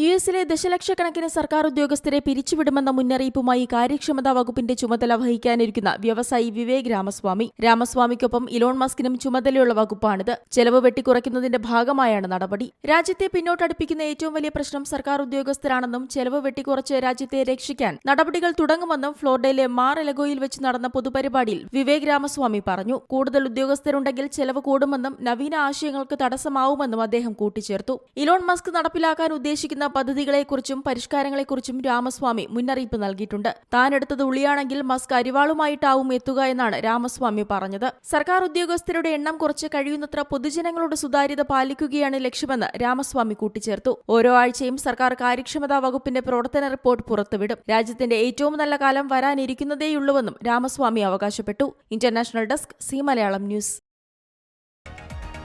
U എസിലെ ദശലക്ഷക്കണക്കിന് സർക്കാർ ഉദ്യോഗസ്ഥരെ പിരിച്ചുവിടുമെന്ന മുന്നറിയിപ്പുമായി കാര്യക്ഷമതാ വകുപ്പിന്റെ ചുമതല വഹിക്കാനിരിക്കുന്ന വ്യവസായി വിവേക് രാമസ്വാമി. രാമസ്വാമിക്കൊപ്പം ഇലോൺ മസ്കിനും ചുമതലയുള്ള വകുപ്പാണിത്. ചെലവ് വെട്ടിക്കുറയ്ക്കുന്നതിന്റെ ഭാഗമായാണ് നടപടി. രാജ്യത്തെ പിന്നോട്ടടുപ്പിക്കുന്ന ഏറ്റവും വലിയ പ്രശ്നം സർക്കാർ ഉദ്യോഗസ്ഥരാണെന്നും ചെലവ് വെട്ടിക്കുറച്ച് രാജ്യത്തെ രക്ഷിക്കാൻ നടപടികൾ തുടങ്ങുമെന്നും ഫ്ലോറിഡയിലെ മാർ എലഗോയിൽ വെച്ച് നടന്ന പൊതുപരിപാടിയിൽ വിവേക് രാമസ്വാമി പറഞ്ഞു. കൂടുതൽ ഉദ്യോഗസ്ഥരുണ്ടെങ്കിൽ ചെലവ് കൂടുമെന്നും നവീന ആശയങ്ങൾക്ക് തടസ്സമാവുമെന്നും അദ്ദേഹം കൂട്ടിച്ചേർത്തു. ഇലോൺ മസ്ക് നടപ്പിലാക്കാൻ ഉദ്ദേശിക്കുന്ന പദ്ധതികളെക്കുറിച്ചും പരിഷ്കാരങ്ങളെക്കുറിച്ചും രാമസ്വാമി മുന്നറിയിപ്പ് നൽകിയിട്ടുണ്ട്. താനെടുത്തത് ഉള്ളിയാണെങ്കിൽ മസ്ക് അരിവാളുമായിട്ടാവും എത്തുക എന്നാണ് രാമസ്വാമി പറഞ്ഞത്. സർക്കാർ ഉദ്യോഗസ്ഥരുടെ എണ്ണം കുറച്ച് കഴിയുന്നത്ര പൊതുജനങ്ങളുടെ സുതാര്യത പാലിക്കുകയാണ് ലക്ഷ്യമെന്ന് രാമസ്വാമി കൂട്ടിച്ചേർത്തു. ഓരോ ആഴ്ചയും സർക്കാർ കാര്യക്ഷമതാ വകുപ്പിന്റെ പ്രവർത്തന റിപ്പോർട്ട് പുറത്തുവിടും. രാജ്യത്തിന്റെ ഏറ്റവും നല്ല കാലം വരാനിരിക്കുന്നതേയുള്ളൂവെന്നും രാമസ്വാമി അവകാശപ്പെട്ടു. International desk C Malayalam news.